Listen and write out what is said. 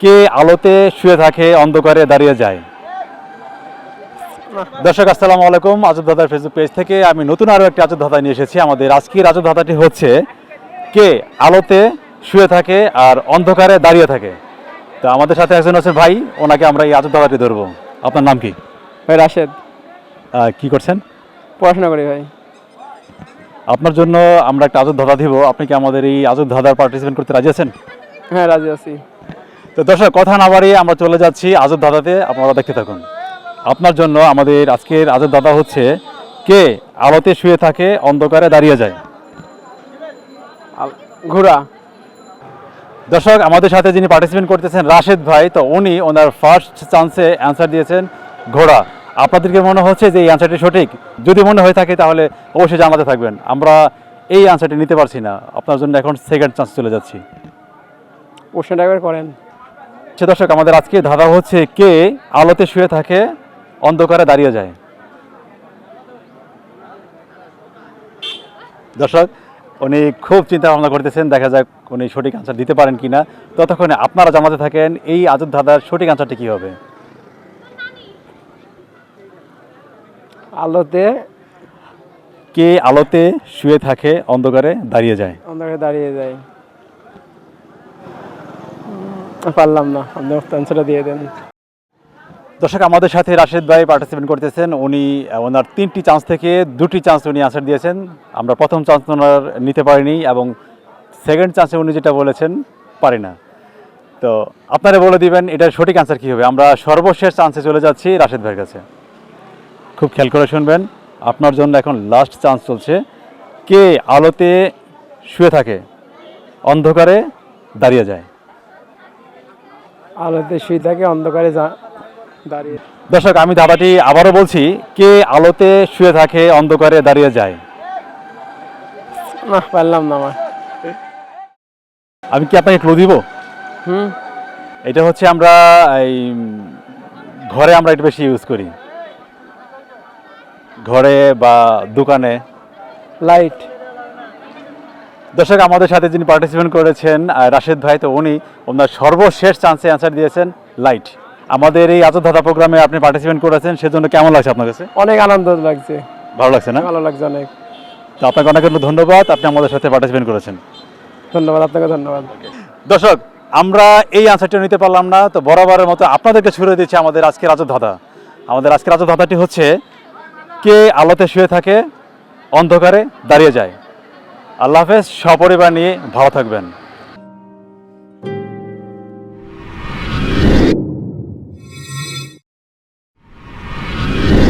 কে আলোতে শুয়ে থাকে অন্ধকারে দাঁড়িয়ে যায়। দর্শক আসসালামু আলাইকুম। আজব দাদার ফেসবুক পেজ থেকে আমি নতুন আরও একটি আজব ধাঁধা নিয়ে এসেছি। আমাদের আজকের আজব ধাঁধাটি হচ্ছে কে আলোতে শুয়ে থাকে আর অন্ধকারে দাঁড়িয়ে থাকে। তো আমাদের সাথে একজন আছেন ভাই ওনাকে আমরা এই আজব ধাঁধাটি ধরবো। আপনার নাম কি? ভাই রাশেদ। কি করছেন? পড়াশোনা করি ভাই। আপনার জন্য আমরা একটা আজব ধাঁধা দিব। আপনি কি আমাদের এই আজব ধাঁধার পার্টিসিপেট করতে রাজি আছেন? হ্যাঁ রাজি আছি। তো দর্শক কথা না বাড়িয়ে আমরা চলে যাচ্ছি আজব দাদাতে। আপনারা দেখতে থাকুন। আপনার জন্য আমাদের আজকের আজব দাদা হচ্ছে কে? আলোতে শুয়ে থাকে অন্ধকারে দাঁড়িয়ে যায়। ঘোড়া। দর্শক আমাদের সাথে যিনি পার্টিসিপেট করতেছেন রাশেদ ভাই তো উনি ওনার ফার্স্ট চান্সে অ্যান্সার দিয়েছেন ঘোড়া। আপনাদেরকে মনে হচ্ছে যে এই অ্যান্সারটি সঠিক? যদি মনে হয়ে থাকে তাহলে অবশ্যই জানাতে থাকবেন। আমরা এই অ্যান্সারটি নিতে পারছি না। আপনার জন্য এখন সেকেন্ড চান্স চলে যাচ্ছি। প্রশ্নটা একবার করেন। সে দর্শক আমাদের আজকে ধাঁধা হচ্ছে কে আলোতে শুয়ে থাকে অন্ধকারে দাঁড়িয়ে যায়। দর্শক উনি খুব চিন্তা ভাবনা করতেছেন দেখা যাক উনি সঠিক আনসার দিতে পারেন কিনা। ততক্ষণে আপনারা জানাতে থাকেন এই আজব ধাঁধার সঠিক আনসারটি কী হবে? আলোতে কে আলোতে শুয়ে থাকে অন্ধকারে দাঁড়িয়ে যায়। অন্ধকারে দাঁড়িয়ে যায়। পারলাম না। আপনি অ্যান্সারটা দিয়ে দেন। দর্শক, আমাদের সাথে রাশেদ ভাই পার্টিসিপেট করতেছেন। উনি, ওনার তিনটি চান্স থেকে দুটি চান্স উনি আনসার দিয়েছেন। আমরা প্রথম চান্স ওনার নিতে পারিনি এবং সেকেন্ড চান্সে উনি যেটা বলেছেন, পারি না। তো আপনারা বলে দিবেন, এটার সঠিক আনসার কী হবে? আমরা সর্বশেষ চান্সে চলে যাচ্ছি রাশেদ ভাইয়ের কাছে। খুব খেয়াল করে শুনবেন, আপনার জন্য এখন লাস্ট চান্স চলছে। কে আলোতে শুয়ে থাকে, অন্ধকারে দাঁড়িয়ে যায়। আলোতে শুয়ে থাকে অন্ধকারে যা- দাঁড়িয়ে দর্শক আমি ধাঁধাটি আবারও বলছি কে আলোতে শুয়ে থাকে অন্ধকারে দাঁড়িয়ে যায়? না পারলাম না আমার। আমি কি আপনাকে ক্লু দিব? হুম। এটা হচ্ছে আমরা এই ঘরে আমরা এটা বেশি ইউজ করি। ঘরে বা দোকানে। লাইট দর্শক আমাদের সাথে যিনি পার্টিসিপেট করেছেন রাশেদ ভাই তো উনি ওনার সর্বশেষ চান্সে অ্যান্সার দিয়েছেন লাইট আমাদের এই আজব ধাঁধা প্রোগ্রামে আপনি পার্টিসিপেট করেছেন সেজন্য কেমন লাগছে আপনার কাছে? অনেক আনন্দ লাগছে। ভালো লাগছে না? ভালো লাগছে অনেক। তো আপনাকে অনেক অনেক ধন্যবাদ আপনি আমাদের সাথে পার্টিসিপেট করেছেন। ধন্যবাদ আপনাকে ধন্যবাদ। দর্শক আমরা এই আনসারটা নিতে পারলাম না তো বরাবরের মতো আপনাদেরকে ছুড়ে দিচ্ছে আমাদের আজকের আজব ধাঁধা আমাদের আজকের আজব ধাঁধাটি হচ্ছে কে আলোতে শুয়ে থাকে অন্ধকারে দাঁড়িয়ে যায়। আল্লাহ হাফেজ সপরিবার নিয়ে ভালো থাকবেন।